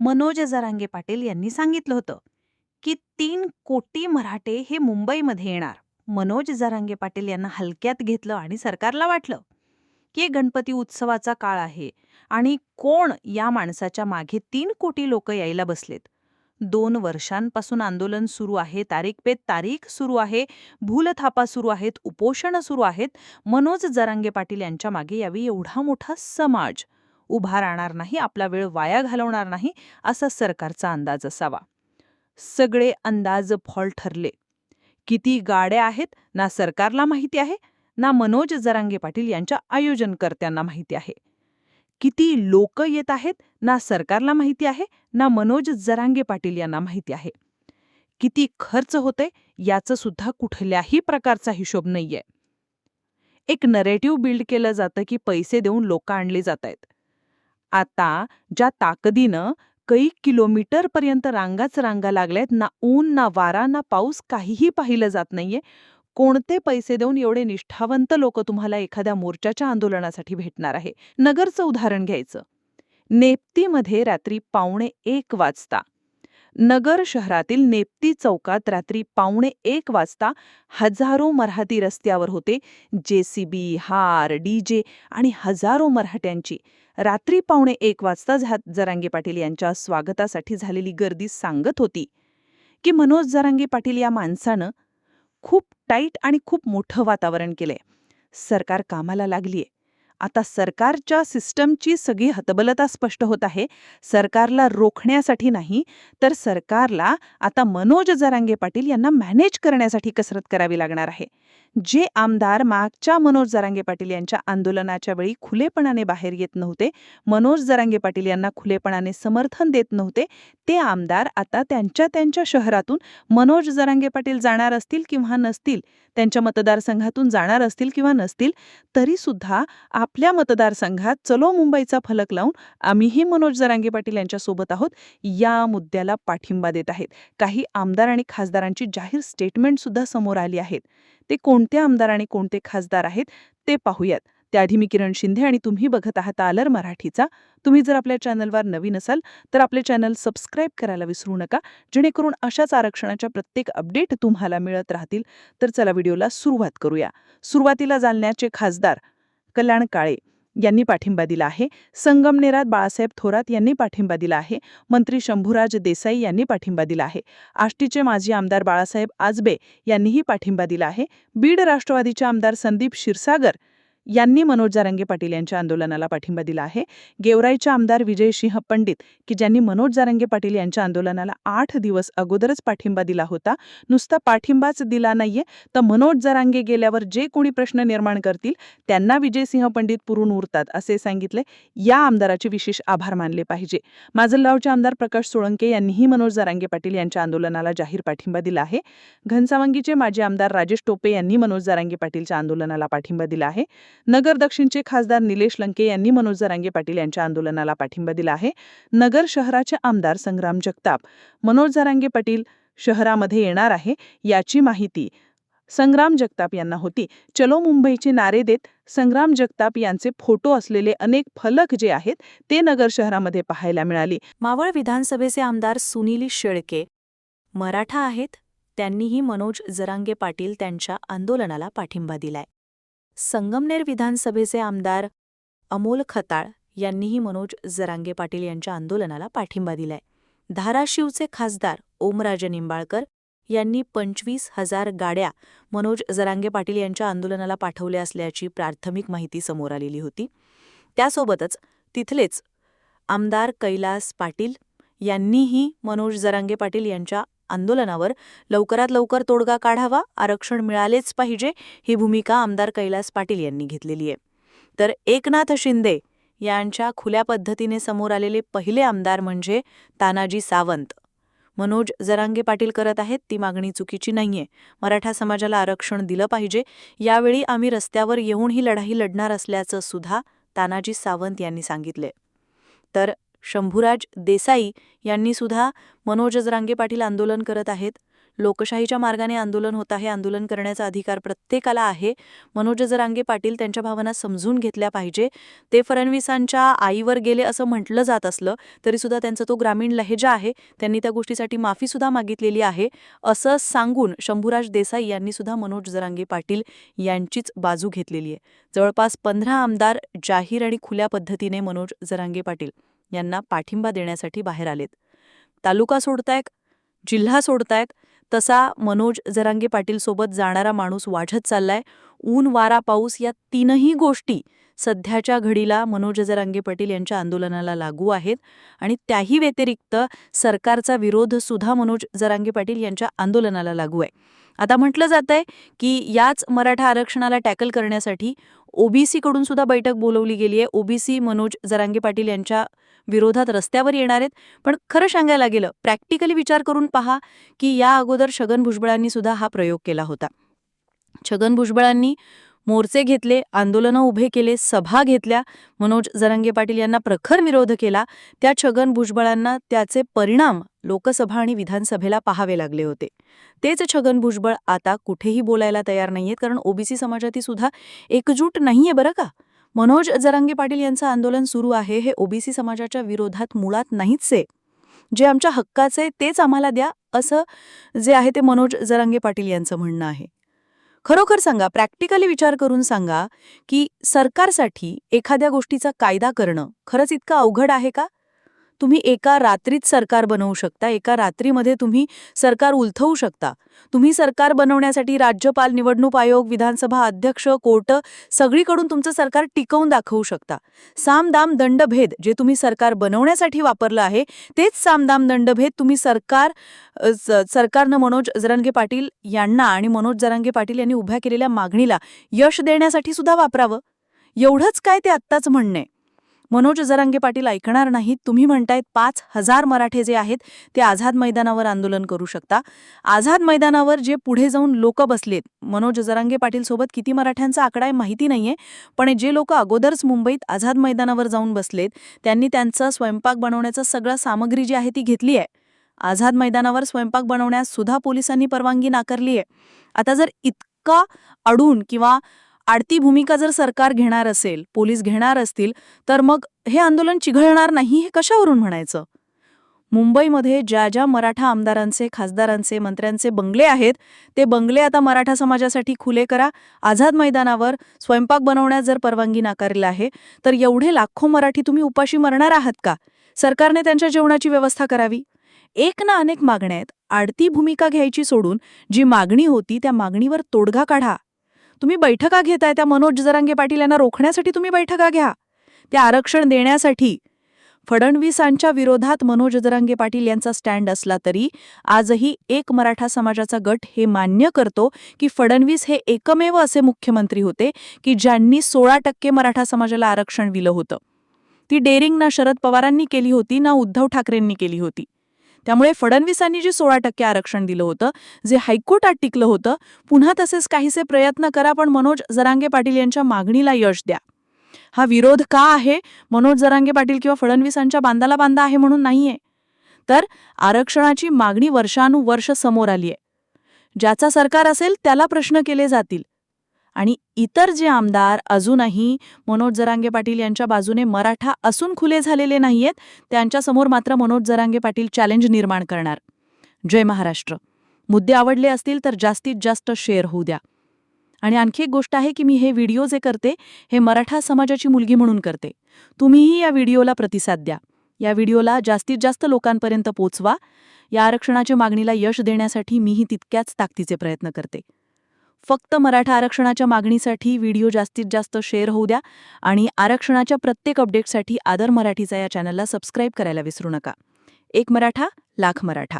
मनोज जरांगे पाटील यांनी सांगितलं होतं की तीन कोटी मराठे हे मुंबईमध्ये येणार. मनोज जरांगे पाटील यांना हलक्यात घेतलं आणि सरकारला वाटलं की गणपती उत्सवाचा काळ आहे आणि कोण या माणसाच्या मागे तीन कोटी लोक यायला बसलेत. दोन वर्षांपासून आंदोलन सुरू आहे तारीख पे तारीख सुरू आहे भूलथापा सुरू आहेत उपोषणं सुरू आहेत. मनोज जरांगे पाटील यांच्या मागे यावी एवढा मोठा समाज. उभा राहणार नाही आपला वेळ वाया घालवणार नाही असा सरकारचा अंदाज असावा. सगळे अंदाज फॉल ठरले. किती गाड्या आहेत ना सरकारला माहिती आहे ना मनोज जरांगे पाटील यांच्या आयोजनकर्त्यांना माहिती आहे. किती लोक येत आहेत ना सरकारला माहिती आहे ना मनोज जरांगे पाटील यांना माहिती आहे. किती खर्च होते याचं सुद्धा कुठल्याही प्रकारचा हिशोब नाहीये. एक नरेटिव्ह बिल्ड केलं जातं की पैसे देऊन लोक आणली जात आहेत आता ज्या ताकदीनं कैक किलोमीटरपर्यंत रांगाच रांगा लागल्यात ना ऊन ना वारा ना पाऊस काहीही पाहिलं जात नाहीये. कोणते पैसे देऊन एवढे निष्ठावंत लोक तुम्हाला एखाद्या मोर्चाच्या आंदोलनासाठी भेटणार आहे? नगरचं उदाहरण घ्यायचं. नेप्तीमध्ये रात्री पावणे एक वाजता. नगर शहरातील नेप्ती चौकात रात्री पावणे एक वाजता हजारो मराठी रस्त्यावर होते. जेसीबी हार डीजे आणि हजारो मराठ्यांची. रात्री पावणे एक वाजता जरांगे पाटील यांच्या स्वागतासाठी झालेली गर्दी सांगत होती की मनोज जरांगे पाटील या माणसानं खूप टाईट आणि खूप मोठं वातावरण केलंय. सरकार कामाला लागलीये. आता सरकारच्या सिस्टमची सगळी हतबलता स्पष्ट होत आहे. सरकारला रोखण्यासाठी नाही तर सरकारला आता मनोज जरांगे पाटील यांना मॅनेज करण्यासाठी कसरत करावी लागणार आहे. जे आमदार मागच्या मनोज जरांगे पाटील यांच्या आंदोलनाच्या वेळी खुलेपणाने बाहेर येत नव्हते मनोज जरांगे पाटील यांना खुलेपणाने समर्थन देत नव्हते ते आमदार आता त्यांच्या त्यांच्या शहरातून मनोज जरांगे पाटील जाणार असतील किंवा नसतील त्यांच्या मतदारसंघातून जाणार असतील किंवा नसतील तरीसुद्धा आपल्या मतदारसंघात चलो मुंबईचा फलक लावून आम्हीही मनोज जरांगे पाटील यांच्यासोबत आहोत या मुद्द्याला पाठिंबा देत आहेत. काही आमदार आणि खासदारांची जाहीर स्टेटमेंटसुद्धा समोर आली आहेत. ते कोणते आमदार आणि कोणते खासदार आहेत ते पाहूयात. त्याआधी मी किरण शिंदे आणि तुम्ही बघत आहात आलर मराठीचा. तुम्ही जर आपल्या चॅनलवर नवीन असाल तर आपले चॅनल सबस्क्राईब करायला विसरू नका. जेणेकरून अशाच आरक्षणाच्या प्रत्येक अपडेट तुम्हाला मिळत राहतील. तर चला व्हिडिओला सुरुवात करूया. सुरुवातीला जालन्याचे खासदार कल्याण काळे. यांनी पाठिंबा दिला आहे. संगमनेरात बाळासाहेब थोरात यांनी पाठिंबा दिला आहे. मंत्री शंभूराज देसाई यांनी पाठिंबा दिला आहे. आष्टीचे माजी आमदार बाळासाहेब आजबे यांनीही पाठिंबा दिला आहे. बीड राष्ट्रवादीचे आमदार संदीप क्षीरसागर यांनी मनोज जारंगे पाटील यांच्या आंदोलनाला पाठिंबा दिला आहे. गेवराईचे आमदार विजय सिंह पंडित की ज्यांनी मनोज जारंगे पाटील यांच्या आंदोलनाला आठ दिवस अगोदरच पाठिंबा दिला होता नुसता पाठिंबाच दिला नाहीये. तर मनोज जरांगे गेल्यावर जे कोणी प्रश्न निर्माण करतील त्यांना विजयसिंह पंडित पुरून उरतात असे सांगितले. या आमदाराचे विशेष आभार मानले पाहिजे. माजलगावचे आमदार प्रकाश सोळंके यांनीही मनोज जारांगे पाटील यांच्या आंदोलनाला जाहीर पाठिंबा दिला आहे. घनसावंगीचे माजी आमदार राजेश टोपे यांनी मनोज जारांगे पाटीलच्या आंदोलनाला पाठिंबा दिला आहे. नगर दक्षिणचे खासदार निलेश लंके यांनी मनोज जरांगे पाटील यांच्या आंदोलनाला पाठिंबा दिला आहे. नगर शहराचे आमदार संग्राम जगताप मनोज जरांगे पाटील शहरामध्ये येणार आहे याची माहिती संग्राम जगताप यांना होती. चलो मुंबईचे नारे देत संग्राम जगताप यांचे फोटो असलेले अनेक फलक जे आहेत ते नगर शहरामध्ये पाहायला मिळाली. मावळ विधानसभेचे आमदार सुनील शेळके मराठा आहेत त्यांनीही मनोज जरांगे पाटील त्यांच्या आंदोलनाला पाठिंबा दिलाय. संगमनेर विधानसभेचे आमदार अमोल खताळ यांनीही मनोज जरांगे पाटील यांच्या आंदोलनाला पाठिंबा दिलाय. धाराशिवचे खासदार ओमराजे निंबाळकर यांनी पंचवीस हजार गाड्या मनोज जरांगे पाटील यांच्या आंदोलनाला पाठवल्या असल्याची प्राथमिक माहिती समोर आलेली होती. त्यासोबतच तिथलेच आमदार कैलास पाटील यांनीही मनोज जरांगे पाटील यांच्या आंदोलनावर लवकरात लवकर तोडगा काढावा आरक्षण मिळालेच पाहिजे ही भूमिका आमदार कैलास पाटील यांनी घेतलेली आहे. तर एकनाथ शिंदे यांच्या खुल्या पद्धतीने समोर आलेले पहिले आमदार म्हणजे तानाजी सावंत. मनोज जरांगे पाटील करत आहेत ती मागणी चुकीची नाहीये. मराठा समाजाला आरक्षण दिलं पाहिजे यावेळी आम्ही रस्त्यावर येऊन ही लढाई लढणार असल्याचं सुद्धा तानाजी सावंत यांनी सांगितले तर शंभूराज देसाई यांनी सुद्धा मनोज जरांगे पाटील आंदोलन करत आहेत. लोकशाहीच्या मार्गाने आंदोलन होत आहे आंदोलन करण्याचा अधिकार प्रत्येकाला आहे. मनोज जरांगे पाटील त्यांच्या भावना समजून घेतल्या पाहिजे. ते फडणवीसांच्या आईवर गेले असं म्हटलं जात असलं तरीसुद्धा त्यांचा तो ग्रामीण लहेजा आहे. त्यांनी त्या गोष्टीसाठी माफीसुद्धा मागितलेली आहे. असं सांगून शंभूराज देसाई यांनी सुद्धा मनोज जरांगे पाटील यांचीच बाजू घेतलेली आहे. जवळपास पंधरा आमदार जाहीर आणि खुल्या पद्धतीने मनोज जरांगे पाटील यांना पाठिंबा देण्यासाठी बाहेर आलेत. तालुका सोडतायत जिल्हा सोडतायत तसा मनोज जरांगे पाटील सोबत जाणारा माणूस वाढत चाललाय. ऊन वारा पाऊस या तीनही गोष्टी सध्याच्या घडीला मनोज जरांगे पाटील यांच्या आंदोलनाला लागू आहेत आणि त्याही व्यतिरिक्त सरकारचा विरोध सुद्धा मनोज जरांगे पाटील यांच्या आंदोलनाला लागू आहे. आता म्हटलं जात आहे की याच मराठा आरक्षणाला टॅकल करण्यासाठी ओबीसीकडून सुद्धा बैठक बोलवली गेली आहे. ओबीसी मनोज जरांगे पाटील यांच्या विरोधात रस्त्यावर येणार आहेत. पण खरं सांगायला गेलं प्रॅक्टिकली विचार करून पहा की या अगोदर छगन भुजबळांनी सुद्धा हा प्रयोग केला होता. छगन भुजबळांनी मोर्चे घेतले आंदोलनं उभे केले सभा घेतल्या. मनोज जरंगे पाटील यांना प्रखर विरोध केला. त्या छगन भुजबळांना त्याचे परिणाम लोकसभा आणि विधानसभेला पाहावे लागले होते. तेच छगन भुजबळ आता कुठेही बोलायला तयार नाहीयेत कारण ओबीसी समाजातील सुद्धा एकजूट नाहीये बरं का? मनोज जरांगे पाटील यांचं आंदोलन सुरू आहे हे ओबीसी समाजाच्या विरोधात मुळात नाहीच आहे जे आमच्या हक्काचं आहे तेच आम्हाला द्या असं जे आहे ते मनोज जरांगे पाटील यांचं म्हणणं आहे. खरोखर सांगा प्रॅक्टिकली विचार करून सांगा की सरकारसाठी एखाद्या गोष्टीचा कायदा करणं खरंच इतकं अवघड आहे का? तुम्ही एका रात्रीत सरकार बनवू शकता एका रात्रीमध्ये तुम्ही सरकार उलथवू शकता. तुम्ही सरकार बनवण्यासाठी राज्यपाल निवडणूक आयोग विधानसभा अध्यक्ष कोर्ट सगळीकडून तुमचं सरकार टिकवून दाखवू शकता. सामदाम दंडभेद जे तुम्ही सरकार बनवण्यासाठी वापरलं आहे तेच सामदाम दंडभेद तुम्ही सरकार सरकारनं मनोज जरांगे पाटील यांना आणि मनोज जरांगे पाटील यांनी उभ्या केलेल्या मागणीला यश देण्यासाठी सुद्धा वापरावं. एवढंच काय ते आत्ताच म्हणणे मनोज जरांगे पाटील ऐकणार नाहीत. तुम्ही म्हणतायत पाच हजार मराठे जे आहेत ते आझाद मैदानावर आंदोलन करू शकता. आझाद मैदानावर जे पुढे जाऊन लोक बसलेत मनोज जरांगे पाटील सोबत किती मराठ्यांचा आकडा आहे माहिती नाहीये पण जे लोक अगोदरच मुंबईत आझाद मैदानावर जाऊन बसलेत त्यांनी त्यांचं स्वयंपाक बनवण्याचं सगळं सामग्री जी आहे ती घेतली आहे. आझाद मैदानावर स्वयंपाक बनवण्यास सुद्धा पोलिसांनी परवानगी नाकारली आहे. आता जर इतका अडून किंवा आडती भूमिका जर सरकार घेणार असेल पोलीस घेणार असतील तर मग हे आंदोलन चिघळणार नाही हे कशावरून म्हणायचं? मुंबईमध्ये ज्या ज्या मराठा आमदारांचे खासदारांचे मंत्र्यांचे बंगले आहेत ते बंगले आता मराठा समाजासाठी खुले करा. आझाद मैदानावर स्वयंपाक बनवण्यास जर परवानगी नाकारली आहे तर एवढे लाखो मराठी तुम्ही उपाशी मरणार आहात का? सरकारने त्यांच्या जेवणाची व्यवस्था करावी. एक ना अनेक मागण्या आहेत. आडती भूमिका घ्यायची सोडून जी मागणी होती त्या मागणीवर तोडगा काढा. तुम्ही बैठका घेताय त्या मनोज जरांगे पाटील यांना रोखण्यासाठी तुम्ही बैठका घ्या. त्या आरक्षण देण्यासाठी फडणवीसांच्या विरोधात मनोज जरांगे पाटील यांचा स्टँड असला तरी आजही एक मराठा समाजाचा गट हे मान्य करतो की फडणवीस हे एकमेव असे मुख्यमंत्री होते की ज्यांनी सोळा टक्के मराठा समाजाला आरक्षण दिलं होतं. ती डेअरिंग ना शरद पवारांनी केली होती ना उद्धव ठाकरेंनी केली होती. त्यामुळे फडणवीसांनी जे सोळा टक्के आरक्षण दिलं होतं जे हायकोर्टात टिकलं होतं पुन्हा तसेच काहीसे प्रयत्न करा पण मनोज जरांगे पाटील यांच्या मागणीला यश द्या. हा विरोध का आहे? मनोज जरांगे पाटील किंवा फडणवीसांच्या बांधाला बांधा आहे म्हणून नाहीये. तर आरक्षणाची मागणी वर्षानुवर्ष समोर आली आहे ज्याचा सरकार असेल त्याला प्रश्न केले जातील. आणि इतर जे आमदार अजूनही मनोज जरांगे पाटील यांच्या बाजूने मराठा असून खुले झालेले नाहीयेत त्यांच्यासमोर मात्र मनोज जरांगे पाटील चॅलेंज निर्माण करणार. जय महाराष्ट्र. मुद्दे आवडले असतील तर जास्तीत जास्त शेअर होऊ द्या. आणि आणखी एक गोष्ट आहे की मी हे व्हिडिओ जे करते हे मराठा समाजाची मुलगी म्हणून करते. तुम्हीही या व्हिडिओला प्रतिसाद द्या. या व्हिडिओला जास्तीत जास्त लोकांपर्यंत पोचवा. या आरक्षणाच्या मागणीला यश देण्यासाठी मीही तितक्याच ताकदीचे प्रयत्न करते. फक्त मराठा आरक्षणाच्या मागणीसाठी व्हिडिओ जास्तीत जास्त शेअर होऊ द्या आणि आरक्षणाच्या प्रत्येक अपडेटसाठी आदर मराठीचा या चॅनलला सबस्क्राईब करायला विसरू नका. एक मराठा लाख मराठा.